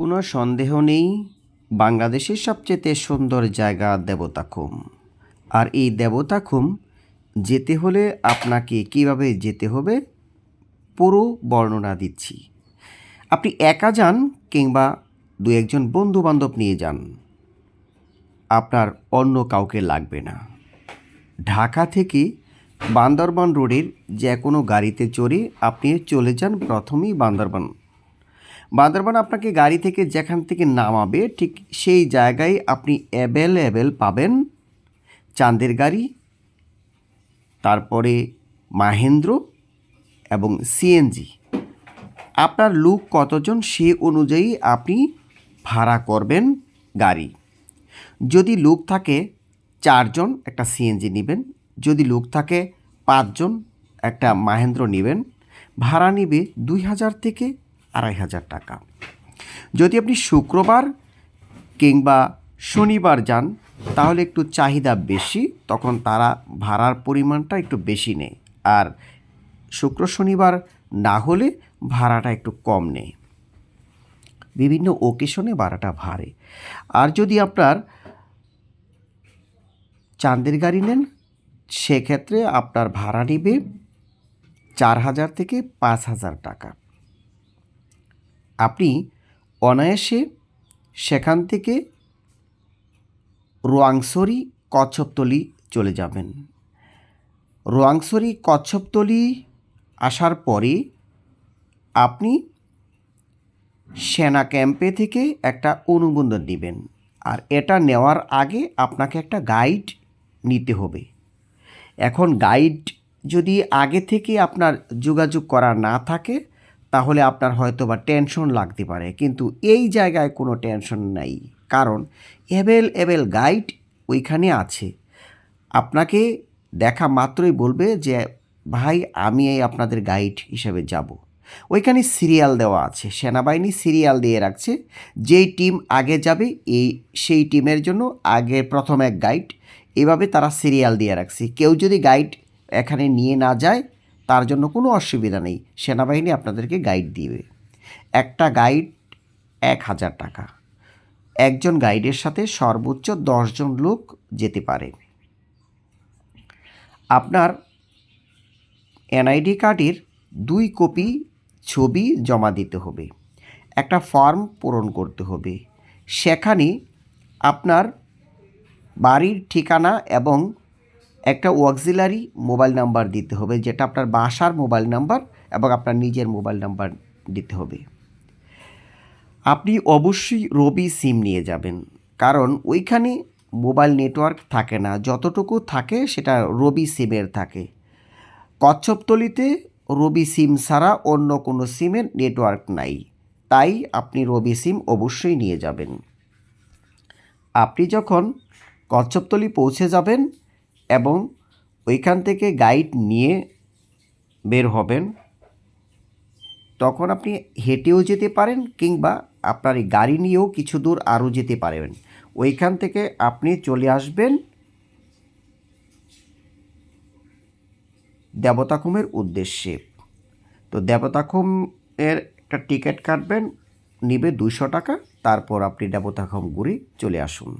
কোনো সন্দেহ নেই, বাংলাদেশের সবচেয়ে সুন্দর জায়গা দেবতাখুম। আর এই দেবতাখুম যেতে হলে আপনাকে কীভাবে যেতে হবে পুরো বর্ণনা দিচ্ছি। আপনি একা যান কিংবা দু একজন বন্ধু বান্ধব নিয়ে যান। আপনার অন্য কাউকে লাগবে না। ঢাকা থেকে বান্দরবান রোডের যে কোনো গাড়িতে চড়ে আপনি চলে যান প্রথমেই বান্দরবান বান্দরবান আপনাকে গাড়ি থেকে যেখান থেকে নামাবে, ঠিক সেই জায়গায় আপনি অ্যাভেলেবেল পাবেন চাঁদের গাড়ি, তারপরে মাহেন্দ্র এবং সিএনজি আপনার লুক কতজন সে অনুযায়ী আপনি ভাড়া করবেন গাড়ি। যদি লোক থাকে চারজন একটা সিএনজি নেবেন, যদি লোক থাকে পাঁচজন একটা মাহেন্দ্র নেবেন, ভাড়া নেবে দুই হাজার থেকে আড়াই হাজার টাকা। যদি আপনি শুক্রবার কিংবা শনিবার যান, তাহলে একটু চাহিদা বেশি, তখন তারা ভাড়ার পরিমাণটা একটু বেশি নেয়। আর শুক্র শনিবার না হলে ভাড়াটা একটু কম নেয়। বিভিন্ন ওকেশনে ভাড়াটা ভাড়ে। আর যদি আপনার চাঁদের গাড়ি নেন, সেক্ষেত্রে আপনার ভাড়া নেবে চার হাজার থেকে পাঁচ হাজার টাকা। আপনি অনায়াসে সেখান থেকে রোয়াংছড়ি কচ্ছপতলি চলে যাবেন। রোয়াংছড়ি কচ্ছপতলি আসার পরে আপনি সেনা ক্যাম্পে থেকে একটা অনুমোদন নেবেন আর এটা নেওয়ার আগে আপনাকে একটা গাইড নিতে হবে। এখন গাইড যদি আগে থেকে আপনার যোগাযোগ করা না থাকে তাহলে আপনার হয়তো বা টেনশন লাগতে পারে। কিন্তু এই জায়গায় কোনো টেনশন নাই। কারণ এভেল এভেল গাইড ওইখানে আছে। আপনাকে দেখা মাত্রই বলবে যে, ভাই, আমি এই আপনাদের গাইড হিসেবে যাব। ওইখানে সিরিয়াল দেওয়া আছে। সেনাবাহিনী সিরিয়াল দিয়ে রাখছে। যেই টিম আগে যাবে, এই, সেই টিমের জন্য আগে প্রথম এক গাইড। এভাবে তারা সিরিয়াল দিয়ে রাখছে। কেউ যদি গাইড এখানে নিয়ে না যায় তার জন্য কোনো অসুবিধা নেই। সেনাবাহিনী আপনাদেরকে গাইড দিবে। একটা গাইড এক হাজার টাকা। একজন গাইডের সাথে সর্বোচ্চ দশজন লোক যেতে পারে। আপনার এনআইডি কার্ডের দুই কপি ছবি জমা দিতে হবে। একটা ফর্ম পূরণ করতে হবে। সেখানে আপনার বাড়ির ঠিকানা এবং একটা অক্সিলারি মোবাইল নাম্বার দিতে হবে, যেটা আপনার বাসার মোবাইল নাম্বার এবং আপনার নিজের মোবাইল নাম্বার দিতে হবে। আপনি অবশ্যই রবি সিম নিয়ে যাবেন, কারণ ওইখানে মোবাইল নেটওয়ার্ক থাকে না, যতটুকু থাকে সেটা রবি সিমের থাকে। কচ্ছপতলিতে রবি সিম ছাড়া অন্য কোনো সিমের নেটওয়ার্ক নাই, তাই আপনি রবি সিম অবশ্যই নিয়ে যাবেন। আপনি যখন কচ্ছপতলি পৌঁছে যাবেন এবং ওইখান থেকে গাইড নিয়ে বের হবেন, তখন আপনি হেঁটেও যেতে পারেন কিংবা আপনার এই গাড়ি নিয়েও কিছু দূর আরও যেতে পারবেন ওইখান থেকে আপনি চলে আসবেন দেবতাখুমের উদ্দেশ্যে। তো দেবতাখুম এর একটা টিকিট কাটবেন, নিবে দুশো টাকা, তারপর আপনি দেবতাখুম ঘুরে চলে আসুন।